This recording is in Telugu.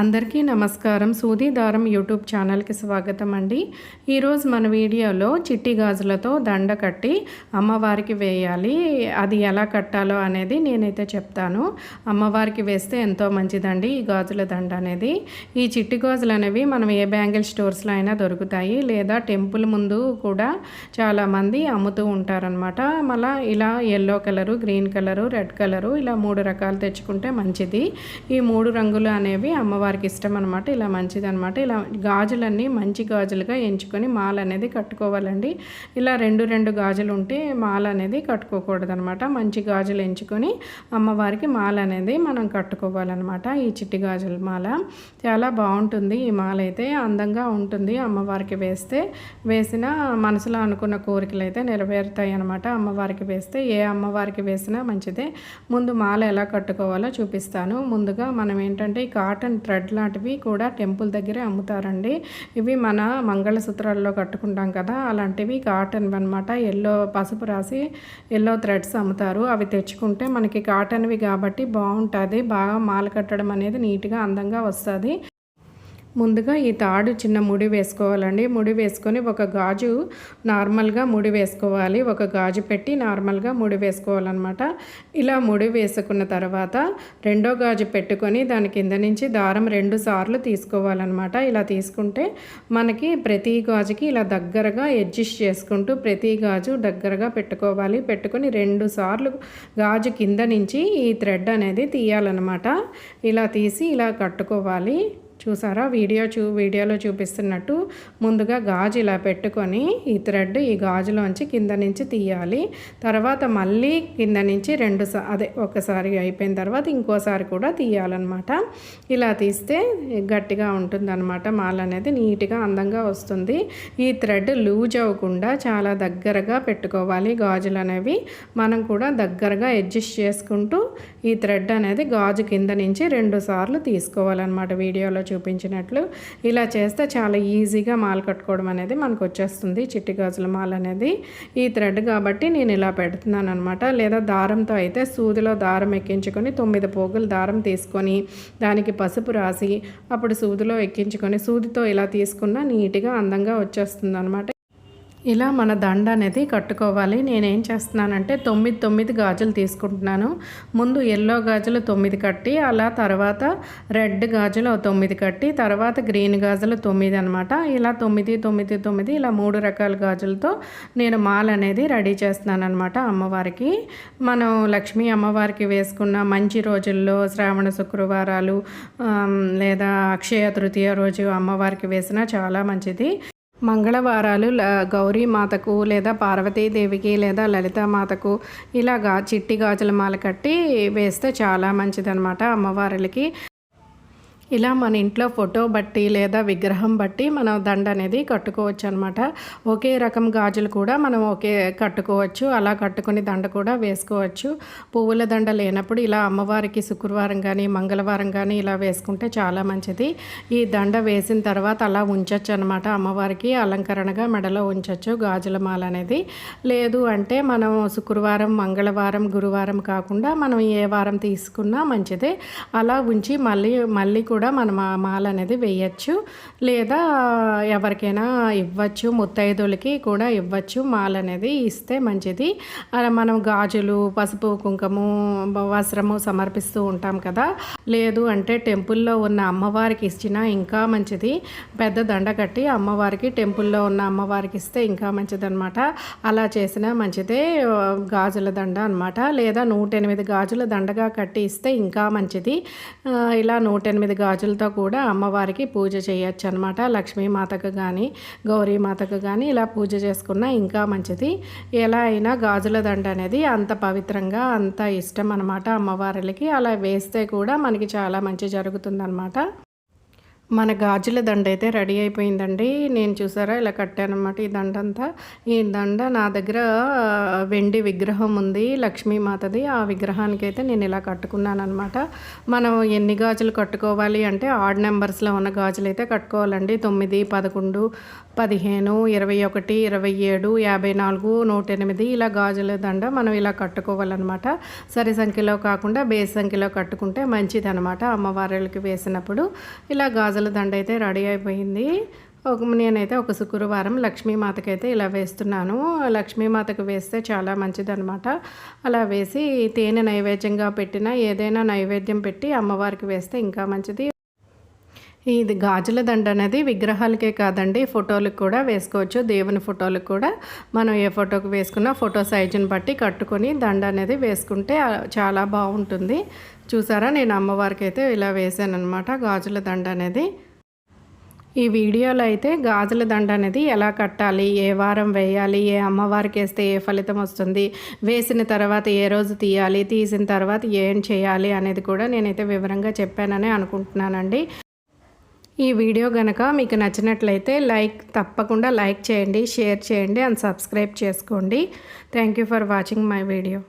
అందరికీ నమస్కారం. సూది దారం యూట్యూబ్ ఛానల్కి స్వాగతం అండి. ఈరోజు మన వీడియోలో చిట్టి గాజులతో దండ కట్టి అమ్మవారికి వేయాలి. అది ఎలా కట్టాలో అనేది నేనైతే చెప్తాను. అమ్మవారికి వేస్తే ఎంతో మంచిదండి ఈ గాజుల దండ అనేది. ఈ చిట్టి గాజులు అనేవి మనం ఏ బ్యాంగిల్ స్టోర్స్లో అయినా దొరుకుతాయి. లేదా టెంపుల్ ముందు కూడా చాలామంది అమ్ముతూ ఉంటారనమాట మళ్ళీ ఇలా yellow colour green colour red colour ఇలా మూడు రకాలు తెచ్చుకుంటే మంచిది. ఈ మూడు రంగులు అనేవి అమ్మవారి వారికి ఇష్టం అనమాట ఇలా మంచిదనమాట ఇలా గాజులన్నీ మంచి గాజులుగా ఎంచుకొని మాల అనేది కట్టుకోవాలండి. ఇలా రెండు రెండు గాజులు ఉంటే మాల అనేది కట్టుకోకూడదనమాట మంచి గాజులు ఎంచుకొని అమ్మవారికి మాల అనేది మనం కట్టుకోవాలన్నమాట. ఈ చిట్టి గాజుల మాల చాలా బాగుంటుంది. ఈ మాల అయితే అందంగా ఉంటుంది అమ్మవారికి వేస్తే. వేసిన మనసులో అనుకున్న కోరికలు అయితే నెరవేరుతాయి అనమాట అమ్మవారికి వేస్తే ఏ అమ్మవారికి వేసినా మంచిదే. ముందు మాల ఎలా కట్టుకోవాలో చూపిస్తాను. ముందుగా మనం ఏంటంటే ఈ కాటన్ థ్రెడ్ లాంటివి కూడా టెంపుల్ దగ్గరే అమ్ముతారండి. ఇవి మన మంగళసూత్రాల్లో కట్టుకుంటాం కదా అలాంటివి కాటన్ అనమాట ఎల్లో పసుపు రాసి ఎల్లో థ్రెడ్స్ అమ్ముతారు. అవి తెచ్చుకుంటే మనకి కాటన్వి కాబట్టి బాగుంటుంది. బాగా మాల కట్టడం అనేది నీట్గా అందంగా వస్తుంది. ముందుగా ఈ తాడు చిన్న ముడి వేసుకోవాలండి. ముడి వేసుకొని ఒక గాజు నార్మల్గా ముడి వేసుకోవాలి. ఒక గాజు పెట్టి నార్మల్గా ముడి వేసుకోవాలన్నమాట. ఇలా ముడి వేసుకున్న తర్వాత రెండో గాజు పెట్టుకొని దాని కింద నుంచి దారం రెండు సార్లు తీసుకోవాలన్నమాట. ఇలా తీసుకుంటే మనకి ప్రతి గాజుకి ఇలా దగ్గరగా అడ్జస్ట్ చేసుకుంటూ ప్రతి గాజు దగ్గరగా పెట్టుకోవాలి. పెట్టుకొని రెండు సార్లు గాజు కింద నుంచి ఈ థ్రెడ్ అనేది తీయాలన్నమాట. ఇలా తీసి ఇలా కట్టుకోవాలి. చూసారా? వీడియో చూ వీడియోలో చూపిస్తున్నట్టు ముందుగా గాజు ఇలా పెట్టుకొని ఈ థ్రెడ్ ఈ గాజులోంచి కింద నుంచి తీయాలి. తర్వాత మళ్ళీ కింద నుంచి రెండు అదే ఒకసారి అయిపోయిన తర్వాత ఇంకోసారి కూడా తీయాలన్నమాట. ఇలా తీస్తే గట్టిగా ఉంటుందన్నమాట. మాల అనేది నీట్గా అందంగా వస్తుంది. ఈ థ్రెడ్ లూజ్ అవ్వకుండా చాలా దగ్గరగా పెట్టుకోవాలి. గాజులు అనేవి మనం కూడా దగ్గరగా అడ్జస్ట్ చేసుకుంటూ ఈ థ్రెడ్ అనేది గాజు కింద నుంచి రెండు సార్లు తీసుకోవాలన్నమాట వీడియోలో చూ చూపించినట్లు ఇలా చేస్తే చాలా ఈజీగా మాల కట్టుకోవడం అనేది మనకు వచ్చేస్తుంది. చిట్టి గాజుల మాల అనేది ఈ థ్రెడ్ కాబట్టి నేను ఇలా పెడుతున్నాను అనమాట లేదా దారంతో అయితే సూదిలో దారం ఎక్కించుకొని తొమ్మిది పోగులు దారం తీసుకొని దానికి పసుపు రాసి అప్పుడు సూదిలో ఎక్కించుకొని సూదితో ఇలా తీసుకున్న నీట్గా అందంగా వచ్చేస్తుంది అనమాట ఇలా మన దండ అనేది కట్టుకోవాలి. నేనేం చేస్తున్నానంటే తొమ్మిది తొమ్మిది గాజులు తీసుకుంటున్నాను. ముందు ఎల్లో గాజులు తొమ్మిది కట్టి అలా తర్వాత రెడ్ గాజులు తొమ్మిది కట్టి తర్వాత గ్రీన్ గాజులు తొమ్మిది అనమాట ఇలా తొమ్మిది తొమ్మిది తొమ్మిది ఇలా మూడు రకాల గాజులతో నేను మాల అనేది రెడీ చేస్తున్నాను అనమాట అమ్మవారికి. మనం లక్ష్మీ అమ్మవారికి వేసుకున్న మంచి రోజుల్లో శ్రావణ శుక్రవారాలు లేదా అక్షయ తృతీయ రోజు అమ్మవారికి వేసినా చాలా మంచిది. మంగళవారాలు గౌరీ మాతకు లేదా పార్వతీదేవికి లేదా లలితామాతకు ఇలాగా చిట్టి గాజుల మాల కట్టి వేస్తే చాలా మంచిదనమాట అమ్మవారులకి. ఇలా మన ఇంట్లో ఫోటో బట్టి లేదా విగ్రహం బట్టి మనం దండ అనేది కట్టుకోవచ్చు అనమాట ఒకే రకం గాజులు కూడా మనం ఒకే కట్టుకోవచ్చు. అలా కట్టుకుని దండ కూడా వేసుకోవచ్చు. పువ్వుల దండ లేనప్పుడు ఇలా అమ్మవారికి శుక్రవారం కానీ మంగళవారం కానీ ఇలా వేసుకుంటే చాలా మంచిది. ఈ దండ వేసిన తర్వాత అలా ఉంచవచ్చు అనమాట అమ్మవారికి అలంకరణగా మెడలో ఉంచవచ్చు గాజుల మాల అనేది. లేదు అంటే మనం శుక్రవారం మంగళవారం గురువారం కాకుండా మనం ఏ వారం తీసుకున్నా మంచిదే. అలా ఉంచి మళ్ళీ మళ్ళీ కూడా కూడా మనం ఆ మాల అనేది వేయచ్చు. లేదా ఎవరికైనా ఇవ్వచ్చు ముత్తైదులకి కూడా ఇవ్వచ్చు. మాల అనేది ఇస్తే మంచిది. అలా మనం గాజులు పసుపు కుంకుమ వస్త్రము సమర్పిస్తూ ఉంటాం కదా. లేదు అంటే టెంపుల్లో ఉన్న అమ్మవారికి ఇచ్చినా ఇంకా మంచిది. పెద్ద దండ కట్టి అమ్మవారికి టెంపుల్లో ఉన్న అమ్మవారికి ఇస్తే ఇంకా మంచిదన్నమాట. అలా చేసినా మంచిదే గాజుల దండ అనమాట లేదా నూట ఎనిమిది గాజుల దండగా కట్టి ఇస్తే ఇంకా మంచిది. ఇలా నూట ఎనిమిది గాజులతో కూడా అమ్మవారికి పూజ చేయొచ్చు అనమాట లక్ష్మీమాతకు కానీ గౌరీమాతకు కానీ ఇలా పూజ చేసుకున్న ఇంకా మంచిది. ఎలా అయినా గాజుల దండ అనేది అంత పవిత్రంగా అంత ఇష్టం అనమాట అమ్మవారులకి. అలా వేస్తే కూడా మనకి చాలా మంచి జరుగుతుందన్నమాట. మన గాజుల దండ అయితే రెడీ అయిపోయిందండి. నేను చూసారా ఇలా కట్టానమాట ఈ దండ అంతా ఈ దండ నా దగ్గర వెండి విగ్రహం ఉంది లక్ష్మీమాతది ఆ విగ్రహానికి అయితే నేను ఇలా కట్టుకున్నాను అనమాట మనం ఎన్ని గాజులు కట్టుకోవాలి అంటే ఆడ్ నెంబర్స్లో ఉన్న గాజులు అయితే కట్టుకోవాలండి. తొమ్మిది పదకొండు పదిహేను ఇరవై ఒకటి ఇరవై ఏడు యాభై నాలుగు నూట ఎనిమిది ఇలా గాజుల దండ మనం ఇలా కట్టుకోవాలన్నమాట. సరి సంఖ్యలో కాకుండా బేస్ సంఖ్యలో కట్టుకుంటే మంచిది అనమాట అమ్మవారికి వేసినప్పుడు. ఇలా గాజు గాజుల దండ అయితే రెడీ అయిపోయింది. ఒక నేనైతే ఒక శుక్రవారం లక్ష్మీమాతకి అయితే ఇలా వేస్తున్నాను. లక్ష్మీమాతకు వేస్తే చాలా మంచిదనమాట అలా వేసి తేనె నైవేద్యంగా పెట్టిన ఏదైనా నైవేద్యం పెట్టి అమ్మవారికి వేస్తే ఇంకా మంచిది. ఇది గాజుల దండ అనేది విగ్రహాలకే కాదండి ఫోటోలకు కూడా వేసుకోవచ్చు. దేవుని ఫోటోలకు కూడా మనం ఏ ఫోటోకి వేసుకున్నా ఫోటో సైజుని బట్టి కట్టుకొని దండ అనేది వేసుకుంటే చాలా బాగుంటుంది. చూసారా? నేను అమ్మవారికి అయితే ఇలా వేసాను అనమాట గాజుల దండ అనేది. ఈ వీడియోలో అయితే గాజుల దండ అనేది ఎలా కట్టాలి ఏ వారం వేయాలి ఏ అమ్మవారికి వేస్తే ఏ ఫలితం వస్తుంది వేసిన తర్వాత ఏ రోజు తీయాలి తీసిన తర్వాత ఏం చేయాలి అనేది కూడా నేనైతే వివరంగా చెప్పానని అనుకుంటున్నానండి. ఈ వీడియో కనుక మీకు నచ్చినట్లయితే లైక్ తప్పకుండా లైక్ చేయండి షేర్ చేయండి అండ్ సబ్స్క్రైబ్ చేసుకోండి. Thank you for watching my video